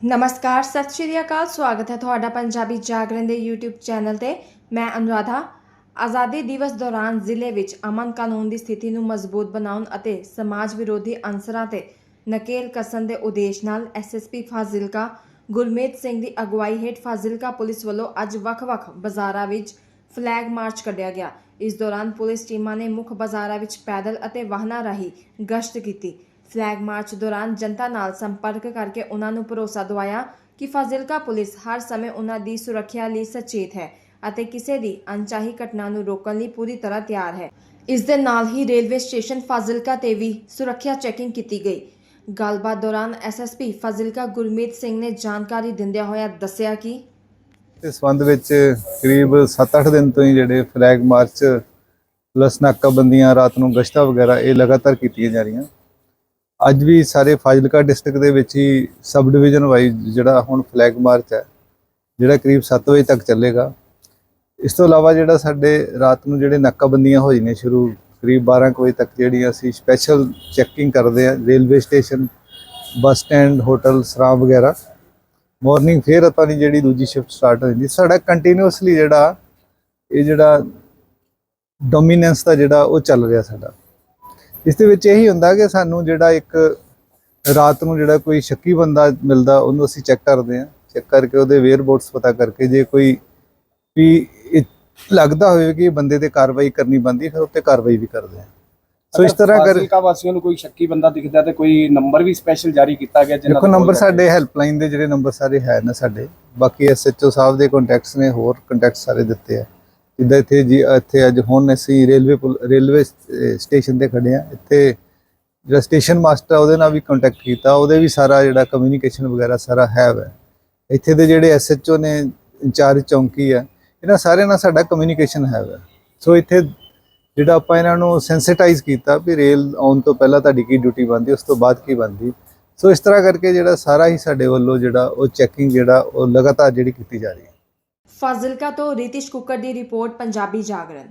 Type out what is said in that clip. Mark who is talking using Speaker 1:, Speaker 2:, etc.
Speaker 1: ਨਮਸਕਾਰ, ਸਤਿ ਸ਼੍ਰੀ ਅਕਾਲ, ਸਵਾਗਤ ਹੈ ਤੁਹਾਡਾ ਪੰਜਾਬੀ ਜਾਗਰਣ ਦੇ YouTube ਚੈਨਲ ਤੇ। ਮੈਂ ਅਨੁਰਾਧਾ। ਆਜ਼ਾਦੀ ਦਿਵਸ ਦੌਰਾਨ ਜ਼ਿਲ੍ਹੇ ਵਿੱਚ ਅਮਨ ਕਾਨੂੰਨ ਦੀ ਸਥਿਤੀ ਨੂੰ ਮਜ਼ਬੂਤ ਬਣਾਉਣ ਅਤੇ ਸਮਾਜ ਵਿਰੋਧੀ ਅਨਸਰਾਂ ਤੇ ਨਕੇਲ ਕਸਣ ਦੇ ਉਦੇਸ਼ ਨਾਲ ਐਸਐਸਪੀ ਫਾਜ਼ਿਲਕਾ, ਗੁਰਮੀਤ ਸਿੰਘ ਦੀ ਅਗਵਾਈ ਹੇਠ ਫਾਜ਼ਿਲਕਾ ਪੁਲਿਸ ਵੱਲੋਂ ਅੱਜ ਵੱਖ-ਵੱਖ ਬਾਜ਼ਾਰਾਂ ਵਿੱਚ ਫਲੈਗ ਮਾਰਚ ਕੱਢਿਆ ਗਿਆ। ਇਸ ਦੌਰਾਨ ਪੁਲਿਸ ਟੀਮਾਂ ਨੇ ਮੁੱਖ ਬਾਜ਼ਾਰਾਂ ਵਿੱਚ ਪੈਦਲ ਅਤੇ ਵਾਹਨਾਂ ਰਾਹੀਂ ਗਸ਼ਤ ਕੀਤੀ। ਫਲੈਗ ਮਾਰਚ ਦੌਰਾਨ ਜਨਤਾ ਨਾਲ ਸੰਪਰਕ ਕਰਕੇ ਉਹਨਾਂ ਨੂੰ ਭਰੋਸਾ ਦਿਵਾਇਆ ਕਿ ਫਾਜ਼ਿਲਕਾ ਪੁਲਿਸ ਹਰ ਸਮੇਂ ਉਹਨਾਂ ਦੀ ਸੁਰੱਖਿਆ ਲਈ ਸਚੇਤ ਹੈ ਅਤੇ ਕਿਸੇ ਦੀ ਅਣਚਾਹੀ ਘਟਨਾ ਨੂੰ ਰੋਕਣ ਲਈ ਪੂਰੀ ਤਰ੍ਹਾਂ ਤਿਆਰ ਹੈ। ਇਸ ਦੇ ਨਾਲ ਹੀ ਰੇਲਵੇ ਸਟੇਸ਼ਨ ਫਾਜ਼ਿਲਕਾ ਤੇ ਵੀ ਸੁਰੱਖਿਆ ਚੈਕਿੰਗ ਕੀਤੀ ਗਈ। ਗੱਲਬਾਤ ਦੌਰਾਨ ਐਸਐਸਪੀ ਫਾਜ਼ਿਲਕਾ ਗੁਰਮੀਤ ਸਿੰਘ ਨੇ ਜਾਣਕਾਰੀ ਦਿੰਦਿਆਂ ਹੋਇਆ ਦੱਸਿਆ ਕਿ
Speaker 2: ਇਸ ਸੰਬੰਧ ਵਿੱਚ ਕਰੀਬ 7-8 ਦਿਨ ਤੋਂ ਹੀ ਜਿਹੜੇ ਫਲੈਗ ਮਾਰਚ ਪਲਸ ਨਾਕਾਬੰਦੀਆਂ ਰਾਤ ਨੂੰ ਗਸ਼ਤਾਂ ਵਗੈਰਾ ਇਹ ਲਗਾਤਾਰ ਕੀਤੀਆਂ ਜਾ ਰਹੀਆਂ। ਅੱਜ ਵੀ ਸਾਰੇ ਫਾਜ਼ਿਲਕਾ ਡਿਸਟ੍ਰਿਕਟ ਦੇ ਵਿੱਚ ਹੀ ਸਬ ਡਿਵੀਜ਼ਨ ਵਾਈਜ਼ ਜਿਹੜਾ ਹੁਣ ਫਲੈਗ ਮਾਰਚ ਹੈ, ਜਿਹੜਾ ਕਰੀਬ 7 ਵਜੇ ਤੱਕ ਚੱਲੇਗਾ। ਇਸ ਤੋਂ ਇਲਾਵਾ ਜਿਹੜਾ ਸਾਡੇ ਰਾਤ ਨੂੰ ਜਿਹੜੇ ਨਾਕਾਬੰਦੀਆਂ ਹੋ ਜਾਂਦੀਆਂ ਸ਼ੁਰੂ, ਕਰੀਬ 12 ਕੁ ਵਜੇ ਤੱਕ ਜਿਹੜੀ ਅਸੀਂ ਸਪੈਸ਼ਲ ਚੈਕਿੰਗ ਕਰਦੇ ਆ railway station bus stand hotel ਸਰਾਂ ਵਗੈਰਾ। ਮਾਰਨਿੰਗ ਫੇਰ ਆਪਾਂ ਦੀ ਜਿਹੜੀ ਦੂਜੀ ਸ਼ਿਫਟ ਸਟਾਰਟ ਹੋ ਜਾਂਦੀ ਸਾਡਾ ਕੰਟੀਨਿਊਸਲੀ ਜਿਹੜਾ ਇਹ ਜਿਹੜਾ ਡੋਮੀਨੈਂਸ ਦਾ ਜਿਹੜਾ ਉਹ ਚੱਲ ਰਿਹਾ ਸਾਡਾ। ਇਸ ਦੇ ਵਿੱਚ ਇਹੀ ਹੁੰਦਾ ਕਿ ਸਾਨੂੰ ਜਿਹੜਾ ਇੱਕ ਰਾਤ ਨੂੰ ਜਿਹੜਾ ਕੋਈ ਸ਼ੱਕੀ ਬੰਦਾ ਮਿਲਦਾ ਉਹਨੂੰ ਅਸੀਂ ਚੈੱਕ ਕਰਦੇ ਹਾਂ। ਚੈੱਕ ਕਰਕੇ ਉਹਦੇ ਵੇਅਰ ਬੋਰਡਸ ਪਤਾ ਕਰਕੇ ਜੇ ਕੋਈ ਵੀ ਲੱਗਦਾ ਹੋਵੇ ਕਿ ਬੰਦੇ ਤੇ ਕਾਰਵਾਈ ਕਰਨੀ ਬੰਦੀ ਫਿਰ ਉੱਤੇ ਕਾਰਵਾਈ ਵੀ ਕਰਦੇ ਹਾਂ। ਸੋ ਇਸ ਤਰ੍ਹਾਂ ਕਰ
Speaker 3: ਫਾਜ਼ਿਲਕਾ ਵਾਸੀਆਂ ਨੂੰ ਕੋਈ ਸ਼ੱਕੀ ਬੰਦਾ ਦਿਖਦਾ ਤੇ ਕੋਈ ਨੰਬਰ ਵੀ ਸਪੈਸ਼ਲ ਜਾਰੀ ਕੀਤਾ ਗਿਆ
Speaker 2: ਦੇਖੋ
Speaker 3: ਤੋਂ
Speaker 2: ਨੰਬਰ ਸਾਡੇ ਹੈਲਪਲਾਈਨ ਦੇ ਜਿਹੜੇ ਨੰਬਰ ਸਾਰੇ ਹੈ ਨਾ ਸਾਡੇ। ਬਾਕੀ ਐਸਐਚਓ ਸਾਹਿਬ ਦੇ ਕੰਟੈਕਟਸ ਨੇ ਹੋਰ ਕੰਟੈਕਟ ਸਾਰੇ ਦਿੱਤੇ ਆ। ਜਿੱਦਾਂ ਇੱਥੇ ਜੀ, ਇੱਥੇ ਅੱਜ ਹੁਣ ਅਸੀਂ ਰੇਲਵੇ ਪੁਲ- ਰੇਲਵੇ ਸ- ਸਟੇਸ਼ਨ ਤੇ ਖੜੇ ਆ ਇੱਥੇ ਜਿਹੜਾ ਸਟੇਸ਼ਨ ਮਾਸਟਰ ਆ, ਉਹਦੇ ਨਾਲ ਵੀ ਕੰਟੈਕਟ ਕੀਤਾ। ਉਹਦੇ ਵੀ ਸਾਰਾ ਜਿਹੜਾ ਕਮਿਊਨੀਕੇਸ਼ਨ ਵਗੈਰਾ ਸਾਰਾ ਹੈ। ਵੈ ਇੱਥੇ ਦੇ ਜਿਹੜੇ ਐਸਐਚਓ ਨੇ, ਇੰਚਾਰਜ ਚੌਂਕੀ ਆ ਇਹਨਾਂ ਸਾਰਿਆਂ ਨਾਲ ਸਾਡਾ ਕਮਿਊਨੀਕੇਸ਼ਨ ਹੈ। ਵੈ ਸੋ ਇੱਥੇ ਜਿਹੜਾ ਆਪਾਂ ਇਹਨਾਂ ਨੂੰ ਸੈਂਸਿਟਾਈਜ਼ ਕੀਤਾ ਵੀ ਰੇਲ ਆਉਣ ਤੋਂ ਪਹਿਲਾਂ ਤੁਹਾਡੀ ਕੀ ਡਿਊਟੀ ਬਣਦੀ, ਉਸ ਤੋਂ ਬਾਅਦ ਕੀ ਬਣਦੀ। ਸੋ ਇਸ ਤਰ੍ਹਾਂ ਕਰਕੇ ਜਿਹੜਾ ਸਾਰਾ ਹੀ ਸਾਡੇ ਵੱਲੋਂ ਜਿਹੜਾ ਉਹ ਚੈਕਿੰਗ ਜਿਹੜਾ, ਉਹ ਲਗਾਤਾਰ ਜਿਹੜੀ ਕੀਤੀ ਜਾ ਰਹੀ ਹੈ।
Speaker 1: ਫਾਜ਼ਿਲਕਾ ਤੋਂ ਰਿਤਿਸ਼ ਕੁੱਕਰ ਦੀ ਰਿਪੋਰਟ ਪੰਜਾਬੀ ਜਾਗਰਣ।